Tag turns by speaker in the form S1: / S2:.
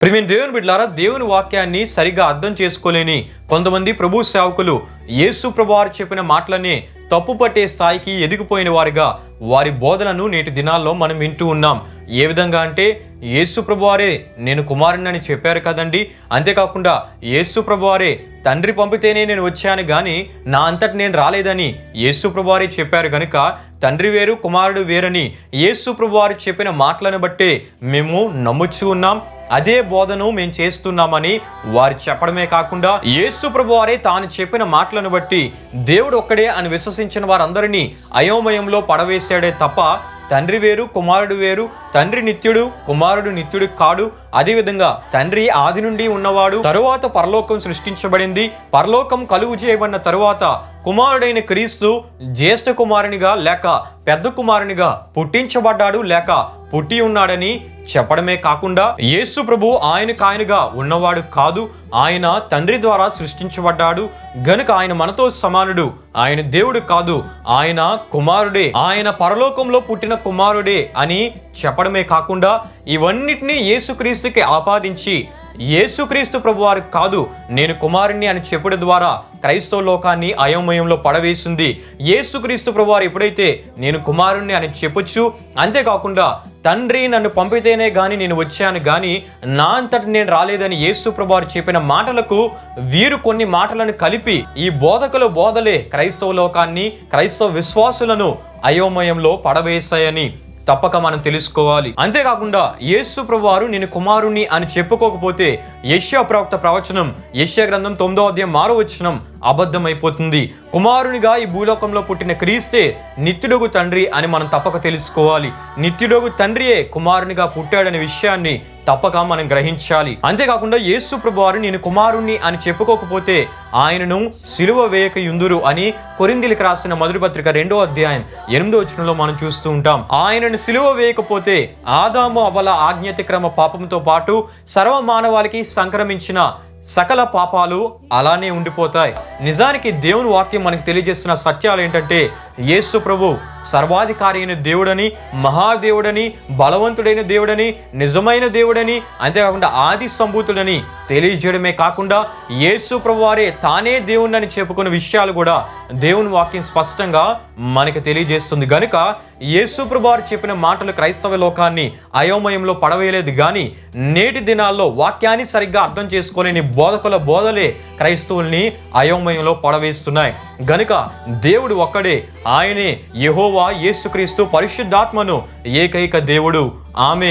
S1: ప్రిమిన్ దేవుని బిడ్లారా దేవుని వాక్యాన్ని సరిగా అర్థం చేసుకోలేని కొంతమంది ప్రభు సేవకులు యేసు ప్రభువారు చెప్పిన మాటలనే తప్పు పట్టే స్థాయికి ఎదిగిపోయిన వారిగా వారి బోధనను నేటి దినాల్లో మనం వింటూ ఉన్నాం. ఏ విధంగా అంటే యేసు ప్రభువారే నేను కుమారుణ్ణని చెప్పారు కదండి. అంతేకాకుండా యేసు ప్రభువారే తండ్రి పంపితేనే నేను వచ్చాను కానీ నా అంతటి నేను రాలేదని యేసు ప్రభువారే చెప్పారు గనుక తండ్రి వేరు కుమారుడు వేరని యేసు ప్రభువారు చెప్పిన మాటలను బట్టే మేము నమ్ముచ్చు ఉన్నాం. అదే బోధను మేము చేస్తున్నామని వారు చెప్పడమే కాకుండా యేసు ప్రభువారే తాను చెప్పిన మాటలను బట్టి దేవుడు ఒక్కడే అని విశ్వసించిన వారందరినీ అయోమయంలో పడవేశాడే తప్ప తండ్రి వేరు కుమారుడు వేరు తండ్రి నిత్యుడు కుమారుడు నిత్యుడు కాడు. అదేవిధంగా తండ్రి ఆది నుండి ఉన్నవాడు. తరువాత పరలోకం సృష్టించబడింది. పరలోకం కలుగు చేయబడిన తరువాత కుమారుడైన క్రీస్తు జ్యేష్ఠ కుమారునిగా లేక పెద్ద కుమారునిగా పుట్టించబడ్డాడు లేక పుట్టి ఉన్నాడని చెప్పడమే కాకుండా యేసు ప్రభు ఆయనకు ఆయనగా ఉన్నవాడు కాదు. ఆయన తండ్రి ద్వారా సృష్టించబడ్డాడు. గనుక ఆయన మనతో సమానుడు ఆయన దేవుడు కాదు. ఆయన కుమారుడే ఆయన పరలోకంలో పుట్టిన కుమారుడే అని చెప్ప చెప్పడమే కాకుండా ఇవన్నిటినీ యేసుక్రీస్తుకి ఆపాదించి యేసుక్రీస్తు ప్రభువారు కాదు నేను కుమారుణ్ణి అని చెప్పడం ద్వారా క్రైస్తవ లోకాన్ని అయోమయంలో పడవేసింది. యేసుక్రీస్తు ప్రభువారు ఎప్పుడైతే నేను కుమారుణ్ణి అని చెప్పొచ్చు అంతేకాకుండా తండ్రి నన్ను పంపితేనే కానీ నేను వచ్చాను కానీ నా అంతటి నేను రాలేదని యేసు ప్రభువారు చెప్పిన మాటలకు వీరు కొన్ని మాటలను కలిపి ఈ బోధకుల బోధలే క్రైస్తవ లోకాన్ని క్రైస్తవ విశ్వాసులను అయోమయంలో పడవేశాయని. తప్పక మనం తెలుసుకోవాలి. అంతేకాకుండా యేసు ప్రభువారు నేను కుమారుణ్ణి అని చెప్పుకోకపోతే యశ్యా ప్రవక్త ప్రవచనం యశ్యా గ్రంథం తొమ్మిదో అధ్యాయం మారు అబద్ధమైపోతుంది. కుమారునిగా ఈ భూలోకంలో పుట్టిన క్రీస్తే నిత్యుడగు తండ్రి అని మనం తప్పక తెలుసుకోవాలి. నిత్యుడగు తండ్రియే కుమారునిగా పుట్టాడనే విషయాన్ని తప్పక మనం గ్రహించాలి. అంతేకాకుండా యేసు ప్రభువారు నేను కుమారుణ్ణి అని చెప్పుకోకపోతే ఆయనను సిలువ వేయక యుందురు అని కొరిందిలికి రాసిన మొదటి పత్రిక రెండో అధ్యాయం ఎనిమిదో వచనంలో మనం చూస్తూ ఉంటాం. ఆయనను సిలువ వేయకపోతే ఆదాము అవల ఆజ్ఞాతిక్రమ పాపంతో పాటు సర్వ మానవాళికి సంక్రమించిన సకల పాపాలు అలానే ఉండిపోతాయి. నిజానికి దేవుని వాక్యం మనకు తెలియజేస్తున్న సత్యాలు ఏంటంటే యేసు ప్రభు సర్వాధికారి అయిన దేవుడని మహాదేవుడని బలవంతుడైన దేవుడని నిజమైన దేవుడని అంతేకాకుండా ఆది సంభూతుడని తెలియజేయడమే కాకుండా యేసు ప్రభు వారే తానే దేవుణ్ణని చెప్పుకున్న విషయాలు కూడా దేవుని వాక్యం స్పష్టంగా మనకి తెలియజేస్తుంది. కనుక యేసు చెప్పిన మాటలు క్రైస్తవ లోకాన్ని అయోమయంలో పడవేయలేదు కానీ నేటి దినాల్లో వాక్యాన్ని సరిగ్గా అర్థం చేసుకోలేని బోధకుల బోధలే క్రైస్తవుల్ని అయోమయంలో పడవేస్తున్నాయి. గనుక దేవుడు ఒక్కడే ఆయనే యహోవా యేసుక్రీస్తు పరిశుద్ధాత్మను ఏకైక దేవుడు. ఆమె